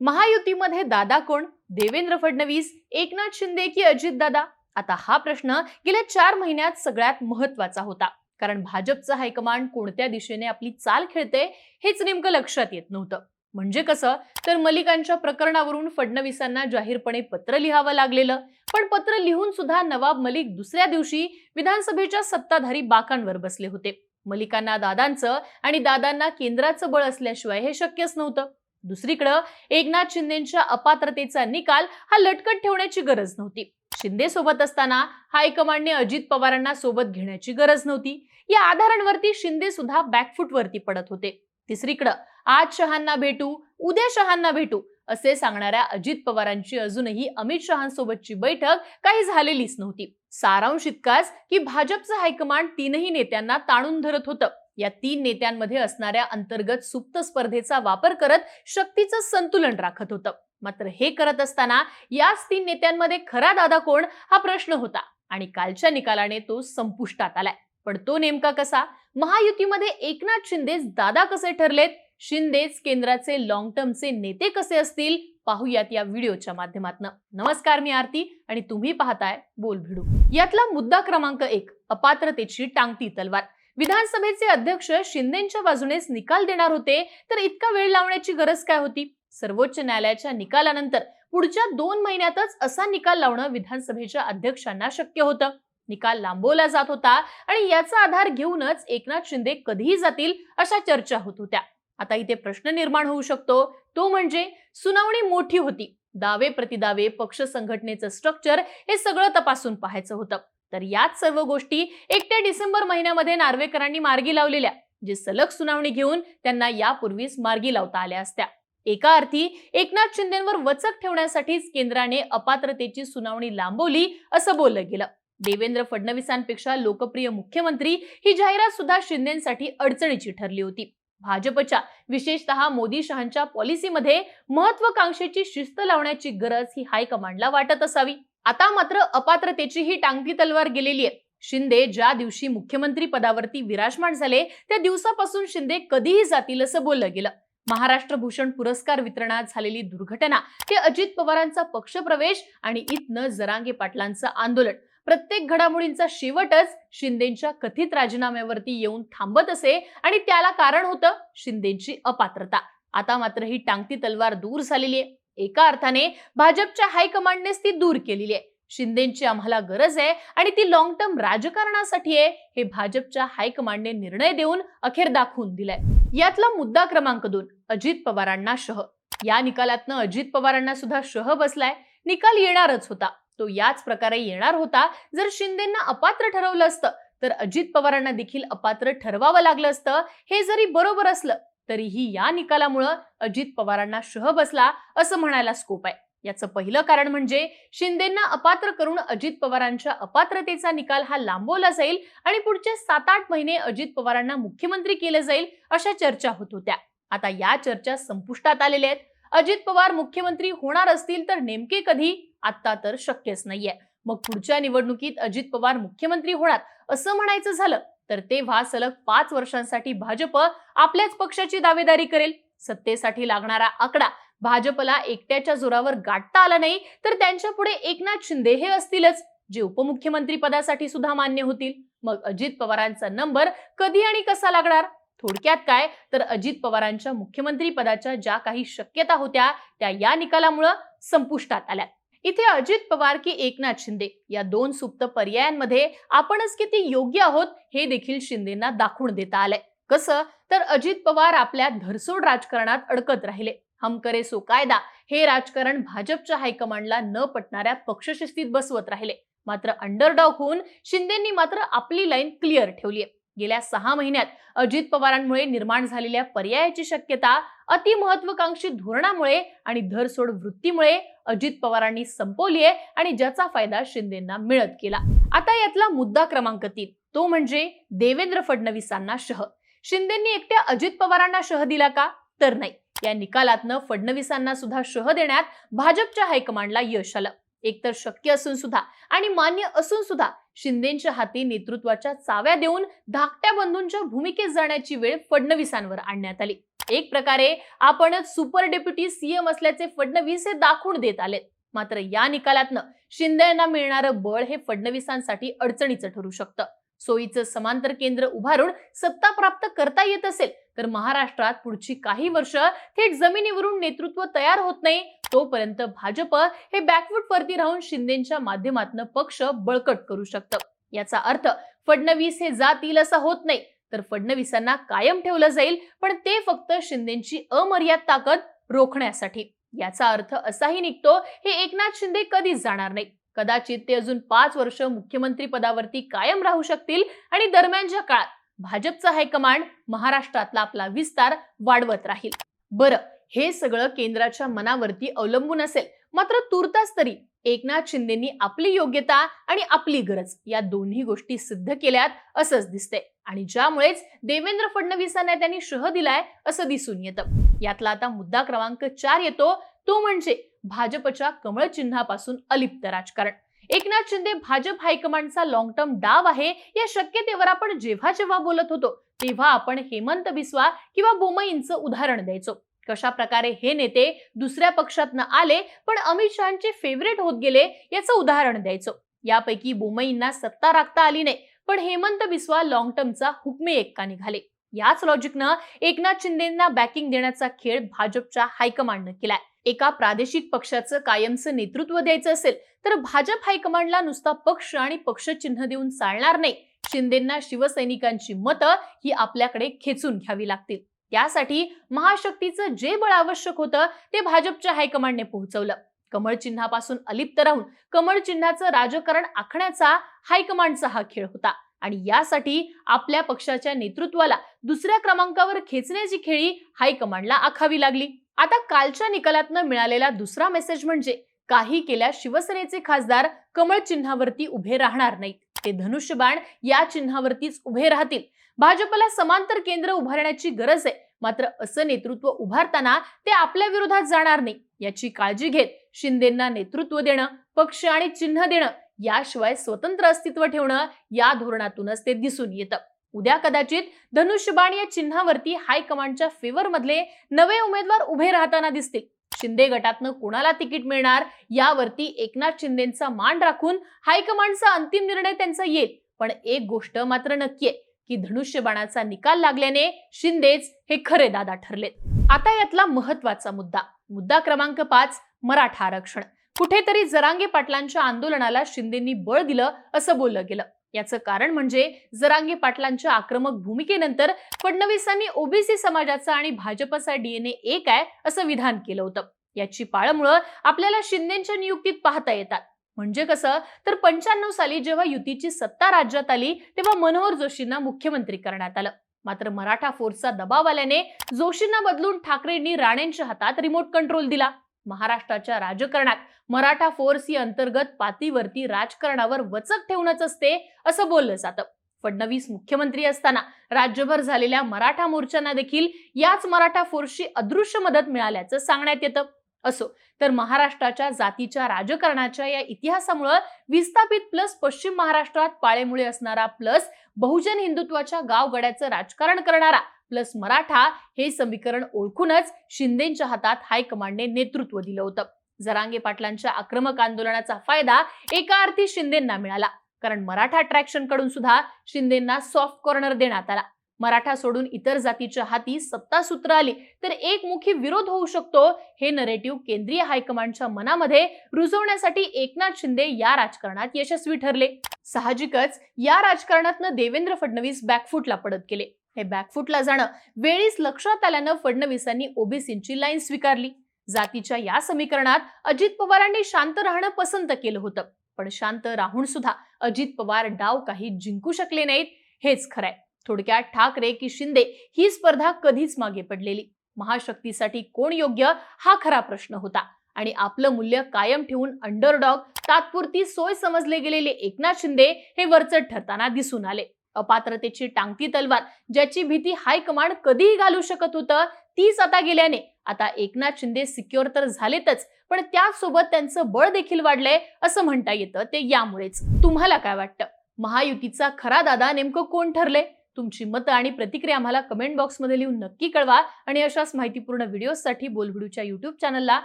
महायुतीमध्ये दादा कोण? देवेंद्र फडणवीस एकनाथ शिंदे की अजित दादा? आता हा प्रश्न गेल्या चार महिन्यात सगळ्यात महत्त्वाचा होता. कारण भाजपचं हायकमांड कोणत्या दिशेने आपली चाल खेळते हेच नेमकं लक्षात येत नव्हतं. म्हणजे कसं? तर मलिकांच्या प्रकरणावरून फडणवीसांना जाहीरपणे पत्र लिहावं लागलेलं. पण पत्र लिहून सुद्धा नवाब मलिक दुसऱ्या दिवशी विधानसभेच्या सत्ताधारी बाकांवर बसले होते. मलिकांना दादांचं आणि दादांना केंद्राचं बळ असल्याशिवाय हे शक्यच नव्हतं. दुसरीकडं एकनाथ शिंदेच्या अपात्रतेचा निकाल हा लटकत ठेवण्याची गरज नव्हती. शिंदे सोबत असताना हायकमांडने अजित पवारांना सोबत घेण्याची गरज नव्हती. या आधारांवरती शिंदे सुद्धा बॅकफूट वरती पडत होते. तिसरीकडं आज शहांना भेटू उद्या शहांना भेटू असे सांगणाऱ्या अजित पवारांची अजूनही अमित शहांसोबतची बैठक काही झालेलीच नव्हती. सारांश इतकाच की भाजपचं हायकमांड तीनही नेत्यांना ताणून धरत होतं. या तीन नेत्यांमध्ये असणाऱ्या अंतर्गत सुप्त स्पर्धेचा वापर करत शक्तीचं संतुलन राखत होतं. मात्र हे करत असताना याच तीन नेत्यांमध्ये खरा दादा कोण हा प्रश्न होता आणि कालच्या निकालाने तो संपुष्टात आलाय. पण तो नेमका कसा? महायुतीमध्ये एकनाथ शिंदेच दादा कसे ठरलेत? शिंदेच केंद्राचे लॉंग टर्मचे नेते कसे असतील? पाहूयात या व्हिडिओच्या माध्यमातून. नमस्कार मी आरती आणि तुम्ही पाहताय बोल भिडू यातला मुद्दा क्रमांक एक अपात्रतेची टांगती तलवार. विधानसभेचे अध्यक्ष शिंदेच्या बाजूनेच निकाल देणार होते तर इतका वेळ लावण्याची गरज काय होती? सर्वोच्च न्यायालयाच्या निकालानंतर पुढच्या दोन महिन्यातच असा निकाल लावणं विधानसभेच्या अध्यक्षांना शक्य होतं. निकाल लांबवला जात होता आणि याचा आधार घेऊनच एकनाथ शिंदे कधीही जातील अशा चर्चा होत होत्या. आता इथे प्रश्न निर्माण होऊ शकतो. तो म्हणजे सुनावणी मोठी होती. दावे प्रतिदावे पक्ष संघटनेचं स्ट्रक्चर हे सगळं तपासून पाहायचं होतं. तर याच सर्व गोष्टी एकट्या डिसेंबर महिन्यामध्ये नार्वेकरांनी मार्गी लावलेल्या जे सलग सुनावणी घेऊन त्यांना यापूर्वीच मार्गी लावता आल्या असत्या. एका अर्थी एकनाथ शिंदेवर वचक ठेवण्यासाठीच केंद्राने अपात्रतेची सुनावणी लांबवली असं बोललं गेलं. देवेंद्र फडणवीसांपेक्षा लोकप्रिय मुख्यमंत्री ही जाहिरात सुद्धा शिंदेसाठी अडचणीची ठरली होती. भाजपच्या विशेषतः मोदी शहांच्या पॉलिसीमध्ये महत्वाकांक्षेची शिस्त लावण्याची गरज ही हायकमांडला वाटत असावी. आता मात्र अपात्रतेची ही टांगती तलवार गेलेली आहे. शिंदे ज्या दिवशी मुख्यमंत्री पदावरती विराजमान झाले त्या दिवसापासून शिंदे कधीही जातील असं बोललं गेलं. महाराष्ट्र भूषण पुरस्कार वितरणात झालेली दुर्घटना ते अजित पवारांचा पक्षप्रवेश आणि इथनं जरांगे पाटलांचं आंदोलन. प्रत्येक घडामोडींचा शेवटच शिंदेच्या कथित राजीनाम्यावरती येऊन थांबत असे आणि त्याला कारण होतं शिंदेची अपात्रता. आता मात्र ही टांगती तलवार दूर झालेली आहे. एका अर्थाने भाजपच्या हायकमांडनेच ती दूर केलेली आहे. शिंदेची आम्हाला गरज आहे आणि ती लॉंग टर्म राजकारणासाठी आहे हे भाजपच्या हायकमांडने निर्णय देऊन अखेर दाखवून दिलाय. यातला मुद्दा क्रमांक दोन अजित पवारांना शह. या निकालातनं अजित पवारांना सुद्धा शह बसलाय. निकाल येणारच होता. तो याच प्रकारे येणार होता जर शिंदेना अपात्र ठरवलं असतं. तर अजित पवारांना देखील अपात्र ठरवावं लागलं असतं. हे जरी बरोबर असलं तरीही या निकालामुळं अजित पवारांना शह बसला असं म्हणायला स्कोप आहे. याचं पहिलं कारण म्हणजे शिंदेना अपात्र करून अजित पवारांच्या अपात्रतेचा निकाल हा लांबवला जाईल आणि पुढचे सात आठ महिने अजित पवारांना मुख्यमंत्री केलं जाईल अशा चर्चा होत होत्या. आता या चर्चा संपुष्टात आलेल्या आहेत. अजित पवार मुख्यमंत्री होणार असतील तर नेमके कधी? आता तर शक्यच नाहीये. मग पुढच्या निवडणुकीत अजित पवार मुख्यमंत्री होणार असं म्हणायचं झालं तर तेव्हा सलग पाच वर्षांसाठी भाजप आपल्याच पक्षाची दावेदारी करेल. सत्तेसाठी लागणारा आकडा भाजपला एकट्याच्या जोरावर गाठता आला नाही तर त्यांच्या पुढे एकनाथ शिंदे हे असतीलच जे उपमुख्यमंत्री पदासाठी सुद्धा मान्य होतील. मग अजित पवारांचा नंबर कधी आणि कसा लागणार? थोडक्यात काय? तर अजित पवारांच्या मुख्यमंत्री पदाच्या ज्या काही शक्यता होत्या त्या या निकालामुळं संपुष्टात आल्या इथे अजित पवार की एकनाथ शिंदे या दोन सुप्त पर्यायांमध्ये आपणच किती योग्य आहोत हे देखील शिंदेना दाखवून देता आलंय. कसं? तर अजित पवार आपल्या धरसोड राजकारणात अडकत राहिले. हम करे सो कायदा हे राजकारण भाजपच्या हायकमांडला न पटणाऱ्या पक्षशिस्तीत बसवत राहिले. मात्र अंडरडॉग होऊन शिंदेंनी मात्र आपली लाईन क्लिअर ठेवली आहे गेल्या सहा महिन्यात अजित पवारांमुळे निर्माण झालेल्या पर्यायाची शक्यता अतिमहत्वाकांक्षी धोरणामुळे आणि धरसोड वृत्तीमुळे अजित पवारांनी संपवली आहे आणि ज्याचा फायदा शिंदेना मिळत गेला. आता यातला मुद्दा क्रमांक तीन तो म्हणजे देवेंद्र फडणवीसांना शह. शिंदेंनी एकट्या अजित पवारांना शह दिला का? तर नाही. या निकालातनं फडणवीसांना सुद्धा शह देण्यात भाजपच्या हायकमांडला यश आलं. एकतर शक्य असून सुद्धा आणि मान्य असून सुद्धा शिंदेच्या हाती नेतृत्वाच्या चाव्या देऊन धाकट्या बंधूंच्या भूमिकेत जाण्याची वेळ फडणवीसांवर आणण्यात आली. एक प्रकारे आपणच सुपर डेप्युटी सीएम असल्याचे फडणवीस हे दाखवून देत आलेत. मात्र या निकालातनं शिंदे यांना मिळणारं बळ हे फडणवीसांसाठी अडचणीचं ठरू शकतं. सोयीचं समांतर केंद्र उभारून सत्ता प्राप्त करता येत असेल तर महाराष्ट्रात पुढची काही वर्ष थेट जमिनीवरून नेतृत्व तयार होत नाही तोपर्यंत भाजप हे बॅकफूट वरती राहून शिंदेच्या माध्यमातून पक्ष बळकट करू शकतं. याचा अर्थ फडणवीस हे जातील असं होत नाही. तर फडणवीसांना कायम ठेवलं जाईल पण ते फक्त शिंदेची अमर्याद ताकद रोखण्यासाठी. याचा अर्थ असाही निघतो हे एकनाथ शिंदे कधीच जाणार नाही. कदाचित ते अजून पाच वर्ष मुख्यमंत्री पदावरती कायम राहू शकतील आणि दरम्यानच्या काळात भाजपचा हायकमांड महाराष्ट्रातला आपला विस्तार वाढवत राहील. बरं हे सगळं केंद्राच्या मनावरती अवलंबून असेल. मात्र तूर्तास तरी एकनाथ शिंदेनी आपली योग्यता आणि आपली गरज या दोन्ही गोष्टी सिद्ध केल्यात असंच दिसतंय. आणि ज्यामुळेच देवेंद्र फडणवीसांना त्यांनी शह दिलाय असं दिसून येतं. यातला आता मुद्दा क्रमांक चार येतो. तो म्हणजे भाजपच्या कमळ चिन्हापासून अलिप्त राजकारण. एकनाथ शिंदे भाजप हायकमांडचा लॉंग टर्म डाव आहे या शक्यतेवर आपण जेव्हा जेव्हा बोलत होतो तेव्हा आपण हेमंत बिस्वा किंवा बोमईंचं उदाहरण द्यायचो. कशा प्रकारे हे नेते दुसऱ्या पक्षातनं आले पण अमित शहाचे फेवरेट होत गेले याचं उदाहरण द्यायचं. यापैकी बोमईंना सत्ता राखता आली नाही पण हेमंत बिस्वा लॉंग टर्मचा हुकमे एक्का निघाले. याच लॉजिकनं एकनाथ शिंदेना बॅकिंग देण्याचा खेळ भाजपच्या हायकमांडनं केलाय. एका प्रादेशिक पक्षाचं कायमचं नेतृत्व द्यायचं असेल तर भाजप हायकमांडला नुसता पक्ष आणि पक्ष चिन्ह देऊन चालणार नाही. शिंदेना शिवसैनिकांची मतं ही आपल्याकडे खेचून घ्यावी लागतील. त्यासाठी महाशक्तीचं जे बळ आवश्यक होतं ते भाजपच्या हायकमांडने पोहोचवलं. कमळ चिन्हापासून अलिप्त राहून कमळ चिन्हाचं राजकारण आखण्याचा हायकमांडचा हा खेळ होता. आणि यासाठी आपल्या पक्षाच्या नेतृत्वाला दुसऱ्या क्रमांकावर खेचण्याची खेळी हायकमांडला आखावी लागली. आता कालच्या निकालातनं मिळालेला दुसरा मेसेज म्हणजे काही केल्या शिवसेनेचे खासदार कमळ चिन्हावरती उभे राहणार नाहीत. ते धनुष्यबाण या चिन्हावरतीच उभे राहतील. भाजपला समांतर केंद्र उभारण्याची गरज आहे. मात्र असं नेतृत्व उभारताना ते आपल्या विरोधात जाणार नाही. याची काळजी घेत शिंदेना नेतृत्व देणं पक्ष आणि चिन्ह देणं याशिवाय स्वतंत्र अस्तित्व ठेवणं या धोरणातूनच ते दिसून येतं. उद्या कदाचित धनुष्यबाण या चिन्हावरती हायकमांडच्या फेवर मधले नवे उमेदवार उभे राहताना दिसतील. शिंदे गटातनं कोणाला तिकीट मिळणार यावरती एकनाथ शिंदेचा मान राखून हायकमांडचा अंतिम निर्णय त्यांचा येईल. पण एक गोष्ट मात्र नक्की आहे. की धनुष्यबाणाचा निकाल लागल्याने शिंदेच हे खरे दादा ठरलेत. आता यातला महत्त्वाचा मुद्दा. मुद्दा क्रमांक पाच मराठा आरक्षण. कुठेतरी जरांगे पाटलांच्या आंदोलनाला शिंदेंनी बळ दिलं असं बोललं गेलं. याचं कारण म्हणजे जरांगे पाटलांच्या आक्रमक भूमिकेनंतर फडणवीसांनी ओबीसी समाजाचा आणि भाजपचा डीएनए एक आहे असं विधान केलं होतं. याची पाळमुळं आपल्याला शिंदेच्या नियुक्तीत पाहता येतात. म्हणजे कसं? तर पंच्याण्णव साली जेव्हा युतीची सत्ता राज्यात आली तेव्हा मनोहर जोशींना मुख्यमंत्री करण्यात आलं. मात्र मराठा फोर्सचा दबाव आल्याने जोशींना बदलून ठाकरेंनी राणेंच्या हातात रिमोट कंट्रोल दिला. महाराष्ट्राच्या राजकारणात मराठा फोर्स ही अंतर्गत पातळीवरती राजकारणावर वचक ठेवणंच असते असं बोललं जातं. फडणवीस मुख्यमंत्री असताना राज्यभर झालेल्या मराठा मोर्चांना देखील याच मराठा फोर्सची अदृश्य मदत मिळाल्याचं सांगण्यात येतं. असो. तर महाराष्ट्राच्या जातीच्या राजकारणाच्या या इतिहासामुळं विस्थापित प्लस पश्चिम महाराष्ट्रात पाळेमुळे असणारा प्लस बहुजन हिंदुत्वाच्या गावगड्याचं राजकारण करणारा प्लस मराठा हे समीकरण ओळखूनच शिंदेच्या हातात हायकमांडने नेतृत्व दिलं होतं. जरांगे पाटलांच्या आक्रमक आंदोलनाचा फायदा एका अर्थी शिंदेना मिळाला. कारण मराठा अट्रॅक्शनकडून सुद्धा शिंदेना सॉफ्ट कॉर्नर देण्यात आला. मराठा सोडून इतर जातीच्या हाती सत्ता सूत्र आली तर एकमुखी विरोध होऊ शकतो हे नरेटिव्ह केंद्रीय हायकमांडच्या मनामध्ये रुजवण्यासाठी एकनाथ शिंदे या राजकारणात यशस्वी ठरले. साहजिकच या राजकारणातनं देवेंद्र फडणवीस बॅकफुटला पडत गेले. हे बॅकफुटला जाणं वेळीच लक्षात आल्यानं फडणवीसांनी ओबीसींची लाईन स्वीकारली. जातीच्या या समीकरणात अजित पवारांनी शांत राहणं पसंत केलं होतं पण शांत राहून सुद्धा अजित पवार डाव काही जिंकू शकले नाहीत हेच खरंय. थोडक्यात ठाकरे की शिंदे ही स्पर्धा कधीच मागे पडलेली. महाशक्तीसाठी कोण योग्य हा खरा प्रश्न होता. आणि आपलं मूल्य कायम ठेवून अंडरडॉग तात्पुरती सोय समजले गेलेले एकनाथ शिंदे हे वरचढ ठरताना दिसून आले. अपात्रतेची टांगती तलवार ज्याची भीती हायकमांड कधीही घालू शकत होतं तीच आता गेल्याने. आता एकनाथ शिंदे सिक्युअर तर झालेतच पण त्यासोबत त्यांचं बळ देखील वाढलंय असं म्हणता येतं ते यामुळेच. तुम्हाला काय वाटतं? महायुतीचा खरा दादा नेमकं कोण ठरले तुमची मतं आणि प्रतिक्रिया आम्हाला कमेंट बॉक्समध्ये लिहून नक्की कळवा आणि अशाच माहितीपूर्ण व्हिडिओसाठी बोलविडूच्या युट्यूब चॅनलला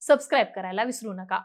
सबस्क्राईब करायला विसरू नका.